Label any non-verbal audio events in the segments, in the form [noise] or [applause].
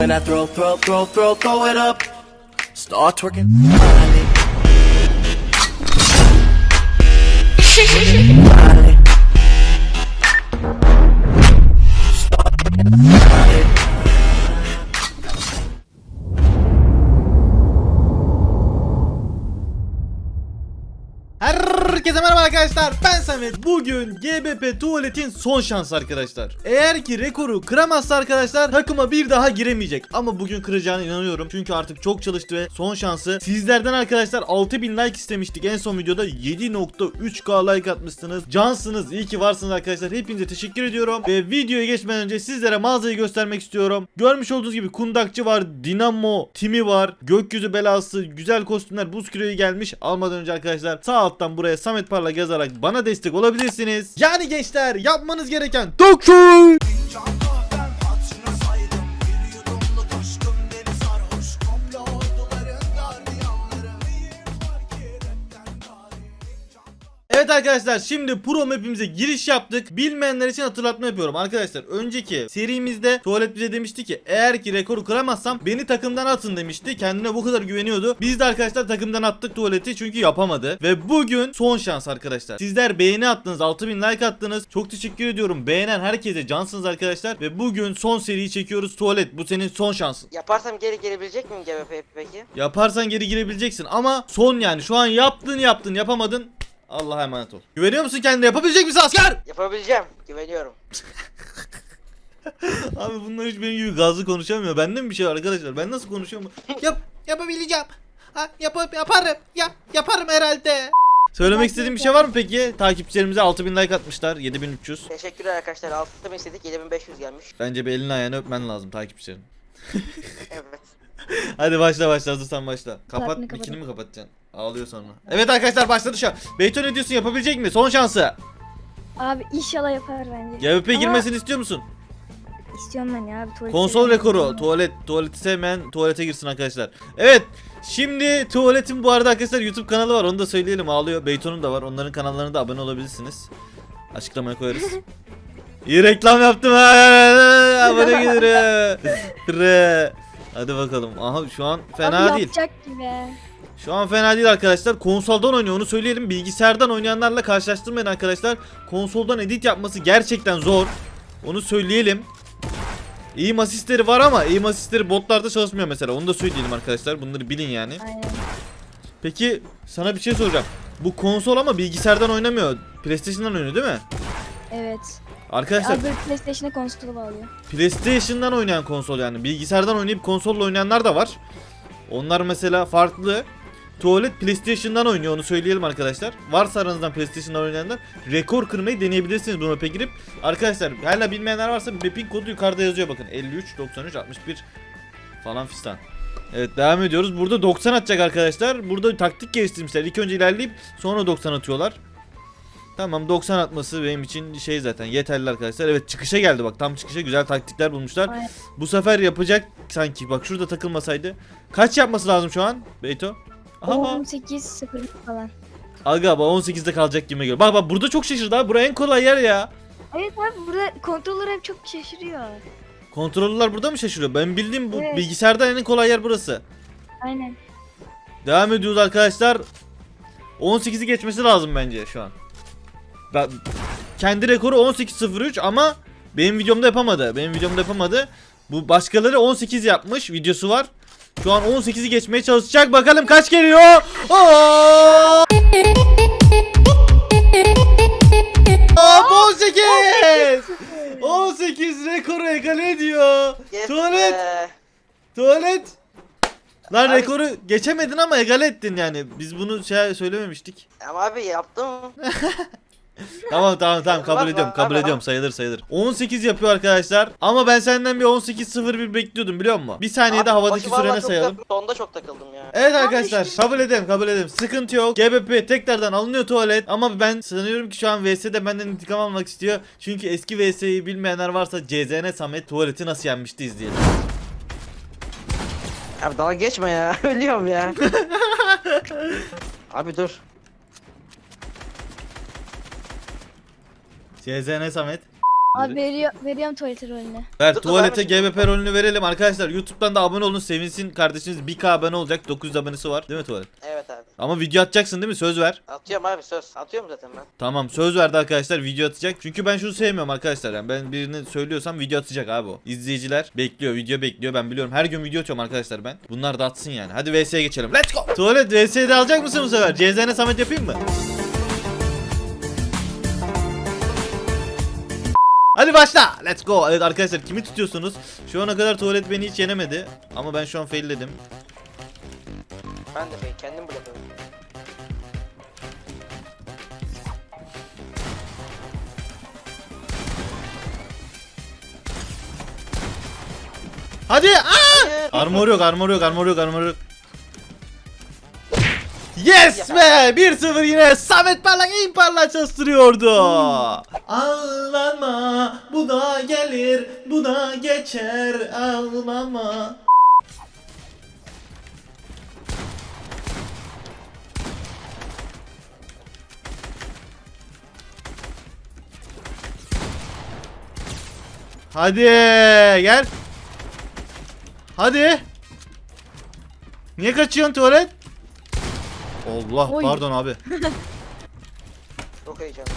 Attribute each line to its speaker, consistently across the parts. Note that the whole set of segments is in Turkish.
Speaker 1: When I throw, throw, throw, throw, throw it up. Start twerking. Miley.
Speaker 2: Herkese merhaba arkadaşlar. Ben Samet. Bugün GBP tuvaletin son şansı arkadaşlar. Eğer ki rekoru kıramazsa arkadaşlar takıma bir daha giremeyecek. Ama bugün kıracağına inanıyorum. Çünkü artık çok çalıştı ve son şansı Sizlerden arkadaşlar. 6000 like istemiştik. En son videoda 7.3k like atmışsınız. Cansınız. İyi ki varsınız arkadaşlar. Hepinize teşekkür ediyorum. Ve videoya geçmeden önce sizlere mağazayı göstermek istiyorum. Görmüş olduğunuz gibi kundakçı var Dinamo Timi var Gökyüzü belası Güzel kostümler buz küreği gelmiş. Almadan önce arkadaşlar sağ alttan buraya Samet Parla yazarak bana destek olabilirsiniz. Yani gençler yapmanız gereken
Speaker 3: 9
Speaker 2: Evet arkadaşlar şimdi Pro Map'imize giriş yaptık. Bilmeyenler için hatırlatma yapıyorum arkadaşlar. Önceki serimizde Tuvalet bize demişti ki eğer ki rekoru kıramazsam beni takımdan atın demişti. Kendine bu kadar güveniyordu. Biz de arkadaşlar takımdan attık Tuvalet'i çünkü yapamadı. Ve bugün son şans arkadaşlar. Sizler beğeni attınız 6000 like attınız. Çok teşekkür ediyorum. Beğenen herkese cansınız arkadaşlar. Ve bugün son seriyi çekiyoruz. Tuvalet bu senin son şansın.
Speaker 4: Yaparsam geri gelebilecek miyim GBP peki?
Speaker 2: Yaparsan geri girebileceksin ama son yani şu an yaptın yaptın yapamadın. Allah'a emanet ol. Güveniyor musun kendine yapabilecek misin asker?
Speaker 4: Yapabileceğim. Güveniyorum. [laughs]
Speaker 2: Abi bunlar hiç benim gibi gazlı konuşamıyor. Bende mi bir şey var arkadaşlar? Ben nasıl konuşuyorum? [laughs] Yap, yapabileceğim. Ha, yap, yaparım. Ya, yaparım herhalde. Söylemek istediğim bir şey var mı peki? Takipçilerimize 6000 like atmışlar. 7300.
Speaker 4: Teşekkürler arkadaşlar. 6000 istedik 7500 gelmiş.
Speaker 2: Bence bir elini ayağını öpmen lazım takipçilerin.
Speaker 4: Evet. [laughs]
Speaker 2: Hadi başla başla hazırsan başla. Kapat
Speaker 5: Kulaklığı
Speaker 2: mikini mi kapatacaksın? Ağlıyor sonra. Evet arkadaşlar başladı şu an. Beyton ne diyorsun yapabilecek mi? Son şansı.
Speaker 5: Abi inşallah yapar bence.
Speaker 2: GVP
Speaker 5: Ama
Speaker 2: girmesini istiyor musun?
Speaker 5: istiyorum ben ya abi tuvalet.
Speaker 2: Konsol rekoru. Tuvalet. Tuvaleti sevmeyen tuvalete girsin arkadaşlar. Evet. Şimdi tuvaletin bu arada arkadaşlar YouTube kanalı var. Onu da söyleyelim. Ağlıyor. Beyton'un da var. Onların kanallarına da abone olabilirsiniz. Açıklamaya koyarız. [laughs] İyi reklam yaptım ha. [laughs] abone gelir. Hadi bakalım. Aha şu an fena
Speaker 5: Abi
Speaker 2: değil.
Speaker 5: yapacak gibi.
Speaker 2: Şu an fena değil arkadaşlar. Konsoldan oynuyor onu söyleyelim. Bilgisayardan oynayanlarla karşılaştırmayın arkadaşlar. Konsoldan edit yapması gerçekten zor. Onu söyleyelim. İyi asistleri var ama iyi asistleri botlarda çalışmıyor mesela. Onu da söyleyelim arkadaşlar. Bunları bilin yani.
Speaker 5: Aynen.
Speaker 2: Peki sana bir şey soracağım. Bu konsol ama bilgisayardan oynamıyor. PlayStation'dan oynuyor değil mi?
Speaker 5: Evet.
Speaker 2: Arkadaşlar
Speaker 5: Abi PlayStation'a konsolu bağlıyor.
Speaker 2: PlayStation'dan oynayan konsol yani. Bilgisayardan oynayıp konsolla oynayanlar da var. Onlar mesela farklı. Tuvalet PlayStation'dan oynuyor onu söyleyelim arkadaşlar. Varsa aranızdan PlayStation'dan oynayanlar rekor kırmayı deneyebilirsiniz bu map'e girip. Arkadaşlar hala bilmeyenler varsa map'in kodu yukarıda yazıyor bakın. 53 93 61 falan fistan. Evet devam ediyoruz. Burada 90 atacak arkadaşlar. Burada taktik geliştirmişler. İlk önce ilerleyip sonra 90 atıyorlar. Tamam 90 atması benim için şey zaten yeterli arkadaşlar. Evet çıkışa geldi bak tam çıkışa güzel taktikler bulmuşlar.
Speaker 5: Aynen.
Speaker 2: Bu sefer yapacak sanki bak şurada takılmasaydı. Kaç yapması lazım şu an Beyto? Aha.
Speaker 5: 18 0 falan.
Speaker 2: Aga bak 18'de kalacak gibi geliyor. Bak bak burada çok şaşırdı abi. Bura en kolay yer ya.
Speaker 5: Evet abi burada kontroller hep çok şaşırıyor.
Speaker 2: Kontrolörler burada mı şaşırıyor? Ben bildiğim bu
Speaker 5: Evet.
Speaker 2: bilgisayarda en kolay yer burası.
Speaker 5: Aynen.
Speaker 2: Devam ediyoruz arkadaşlar. 18'i geçmesi lazım bence şu an. Ben, kendi rekoru 18.03 ama benim videomda yapamadı. Benim videomda yapamadı. Bu başkaları 18 yapmış. Videosu var. Şu an 18'i geçmeye çalışacak. Bakalım kaç geliyor. Aa! Aa, 18! 18 rekoru egale ediyor.
Speaker 4: Yes
Speaker 2: Tuvalet.
Speaker 4: be.
Speaker 2: Tuvalet. Lan
Speaker 4: Abi-
Speaker 2: rekoru geçemedin ama egale ettin yani. Biz bunu şey söylememiştik.
Speaker 4: Ama abi yaptım. [laughs] [laughs]
Speaker 2: Tamam tamam tamam kabul
Speaker 4: Var,
Speaker 2: ediyorum kabul
Speaker 4: var.
Speaker 2: ediyorum sayılır sayılır. 18 yapıyor arkadaşlar. Ama ben senden bir 18.01 bekliyordum biliyor musun? Bir saniyede
Speaker 4: Abi,
Speaker 2: havadaki
Speaker 4: başı vallahi
Speaker 2: sürene
Speaker 4: çok
Speaker 2: sayalım.
Speaker 4: tak- Sonda çok takıldım ya.
Speaker 2: Evet arkadaşlar kabul edelim kabul edelim. Sıkıntı yok. GBP tekrardan alınıyor tuvalet. Ama ben sanıyorum ki şu an VS'de benden intikam almak istiyor. Çünkü eski VS'yi bilmeyenler varsa CZN Samet tuvaleti nasıl yenmişti izleyelim.
Speaker 4: Abi dalga geçme ya. [laughs] Ölüyorum ya. [laughs] abi dur.
Speaker 2: CZN Samet.
Speaker 5: Abi veriyor, veriyorum tuvalete rolünü.
Speaker 2: Ver
Speaker 4: Dur, dur,
Speaker 2: tuvalete
Speaker 4: verme
Speaker 2: GBP rolünü verelim arkadaşlar. YouTube'dan da abone olun. Sevinsin kardeşiniz 1K abone olacak. 900 abonesi var. Değil mi tuvalet?
Speaker 4: Evet abi.
Speaker 2: Ama video atacaksın değil mi? Söz ver.
Speaker 4: Atıyorum abi söz. Atıyorum zaten ben.
Speaker 2: Tamam söz verdi arkadaşlar video atacak. Çünkü ben şunu sevmiyorum arkadaşlar. Yani ben birini söylüyorsam video atacak abi o. İzleyiciler bekliyor video bekliyor ben biliyorum. Her gün video atıyorum arkadaşlar ben. Bunlar da atsın yani. Hadi VS'ye geçelim. Let's go. Tuvalet VS'de alacak mısın bu sefer? CZN Samet yapayım mı? Hadi başla. Let's go. Evet arkadaşlar kimi tutuyorsunuz? Şu ana kadar tuvalet beni hiç yenemedi. Ama ben şu an failledim.
Speaker 4: Ben de ben kendim bırakıyorum.
Speaker 2: Hadi. Aa! Armor yok, armor yok, armor yok, armor yok. Be! 1-0 yine Samet Parlak iyi parlak çalıştırıyordu. Ağlama, bu da gelir, bu da geçer. Ağlama. Hadi gel. Hadi. Niye kaçıyorsun tuvalet? Allah
Speaker 5: Oy.
Speaker 2: pardon abi. [laughs]
Speaker 4: Çok heyecanlı.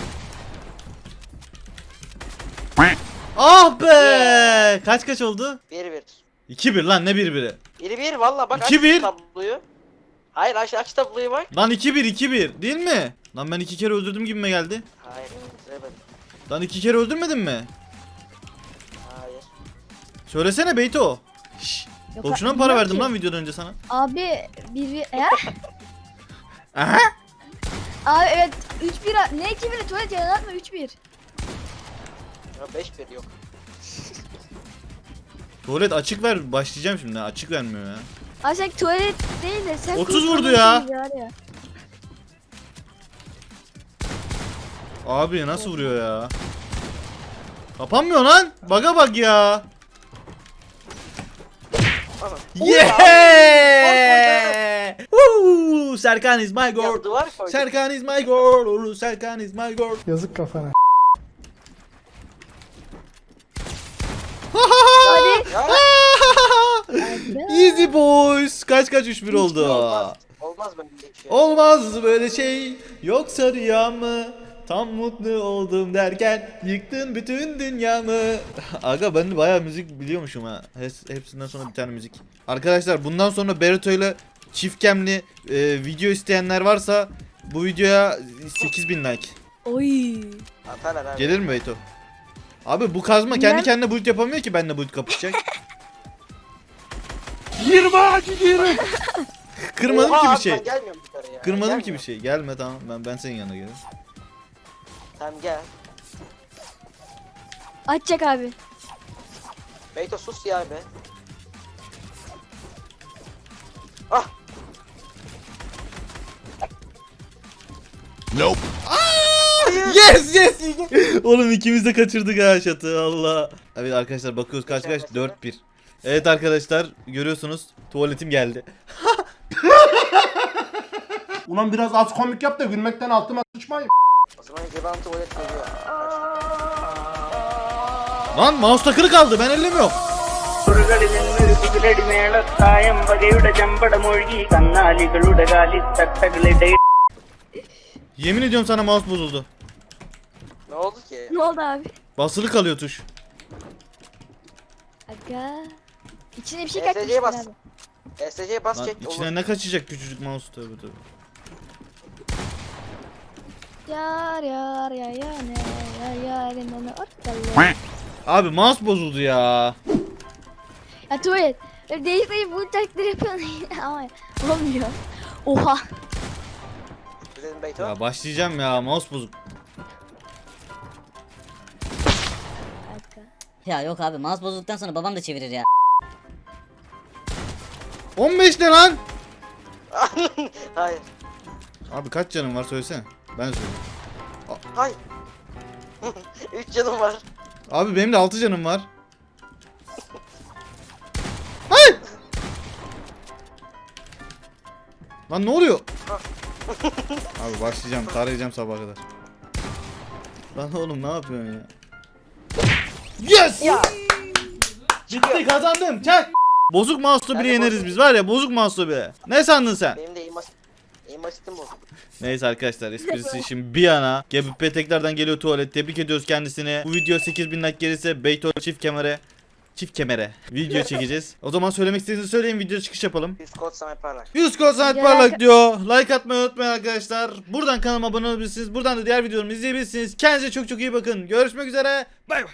Speaker 2: Ah be! Kaç kaç oldu?
Speaker 4: 1-1.
Speaker 2: 2-1 lan ne 1-1'i?
Speaker 4: 1-1 valla bak aç
Speaker 2: 2-1.
Speaker 4: tabloyu. Hayır aç, aç tabloyu bak.
Speaker 2: Lan 2-1 2-1 değil mi? Lan ben iki kere öldürdüm gibime geldi.
Speaker 4: Hayır. izlemedim.
Speaker 2: Lan iki kere öldürmedin mi?
Speaker 4: Hayır.
Speaker 2: Söylesene Beyto. Şşş.
Speaker 5: Yok,
Speaker 2: Boşuna mı para verdim
Speaker 5: ki.
Speaker 2: lan videodan önce sana?
Speaker 5: Abi bir bir... He? [laughs]
Speaker 2: Aha.
Speaker 5: Abi evet 3-1 ne 2-1 tuvalet yalan atma 3-1.
Speaker 4: Ya 5-1 yok. [laughs]
Speaker 2: Tuvalet açık ver. Başlayacağım şimdi. Açık vermiyor ya.
Speaker 5: Abi sen tuvalet değil de sen
Speaker 2: 30 vurdu ya.
Speaker 5: var ya.
Speaker 2: Abi nasıl vuruyor ya? Kapanmıyor lan. Baga bak ya. Yeah! Serkan is my girl.
Speaker 4: duvar koyduk.
Speaker 2: Serkan is my girl. Serkan is my girl.
Speaker 6: Yazık kafana.
Speaker 5: Hadi.
Speaker 4: Ya [laughs]
Speaker 2: Easy boys. Kaç kaç 3-1 oldu.
Speaker 4: olmaz. Olmaz böyle bir şey.
Speaker 2: Olmaz böyle şey. Yoksa rüya mı? Tam mutlu oldum derken yıktın bütün dünyamı. [laughs] Aga ben de bayağı müzik biliyormuşum ha. Hes- Hepsinden sonra bir tane müzik. Arkadaşlar bundan sonra Bereto ile çift gemli e, video isteyenler varsa bu videoya 8000 like.
Speaker 5: Oy.
Speaker 4: Atarlar abi.
Speaker 2: Gelir mi Beyto? Abi bu kazma kendi
Speaker 5: Ben-
Speaker 2: kendine build yapamıyor ki benimle build kapışacak. [laughs] 20 20. [laughs] Kırmadım
Speaker 4: Oha
Speaker 2: ki bir
Speaker 4: abi
Speaker 2: şey.
Speaker 4: Ben gelmiyorum yukarı ya.
Speaker 2: Kırmadım ki
Speaker 4: Gelmiyorum.
Speaker 2: bir şey. Gelme tamam ben ben senin yanına gelirim.
Speaker 4: Tamam gel.
Speaker 5: Açacak abi.
Speaker 4: Beyto sus ya be. Ah
Speaker 1: Nope.
Speaker 2: Yes yes. [laughs] Oğlum ikimiz de kaçırdık ha şatı Allah. Evet arkadaşlar bakıyoruz kaç kaç 4-1. Evet arkadaşlar görüyorsunuz tuvaletim geldi. [laughs]
Speaker 6: Ulan biraz az komik yap da gülmekten altıma sıçmayın.
Speaker 4: o zaman Ceban tuvalet geliyor.
Speaker 2: Lan mouse takılı kaldı ben ellemiyorum.
Speaker 7: പുറകളിൽ നിന്നൊരു കുതിരടി മേളത്തായം വകയുടെ ചമ്പടമൊഴുകി കന്നാലികളുടെ കാലിത്തട്ടകളുടെ
Speaker 2: Yemin ediyorum sana mouse bozuldu.
Speaker 4: Ne oldu ki?
Speaker 5: Ne oldu abi?
Speaker 2: Basılı kalıyor tuş.
Speaker 5: Aga. İçine bir şey
Speaker 4: ESC'ye
Speaker 5: katmışlar
Speaker 4: bas.
Speaker 5: abi.
Speaker 4: SC'ye bas
Speaker 2: Lan
Speaker 4: çek.
Speaker 2: içine
Speaker 4: olur.
Speaker 2: ne kaçacak küçücük mouse tövbe tövbe.
Speaker 5: Yar yar yar yar yar yar yar ortalığı.
Speaker 2: Abi mouse bozuldu ya.
Speaker 5: Ya tuvalet. Değişik bu takdir yapıyorsun ama olmuyor. Oha.
Speaker 4: Dedim Beyto.
Speaker 2: Ya başlayacağım ya mouse bozuk.
Speaker 8: Ya yok abi mouse bozulduktan sonra babam da çevirir ya.
Speaker 2: 15 ne lan? [laughs]
Speaker 4: Hayır.
Speaker 2: Abi kaç canın var söylesene. Ben söyleyeyim.
Speaker 4: Hayır. [laughs] 3 canım var.
Speaker 2: Abi benim de 6 canım var. Hayır. Lan ne oluyor? Abi başlayacağım, tarayacağım sabaha kadar. Lan oğlum ne yapıyorsun ya? Yes!
Speaker 4: Ya.
Speaker 2: Bitti kazandım. Çak. Bozuk mouse'la bile yeneriz biz var ya bozuk mouse'la bile. Ne sandın sen?
Speaker 4: Benim de. Aim assist'im bu.
Speaker 2: Neyse arkadaşlar esprisi şimdi bir yana. GBP tekrardan geliyor tuvalet. Tebrik ediyoruz kendisini. Bu video 8000 like gelirse Beytol çift kemere çift kemere video çekeceğiz. O zaman söylemek istediğinizi söyleyin video çıkış yapalım.
Speaker 4: 100 kod sana yaparlar.
Speaker 2: 100 kod sanat
Speaker 5: Ya
Speaker 2: parlak diyor. Like atmayı unutmayın arkadaşlar. Buradan kanalıma abone olabilirsiniz. Buradan da diğer videolarımı izleyebilirsiniz. Kendinize çok çok iyi bakın. Görüşmek üzere. Bay bay.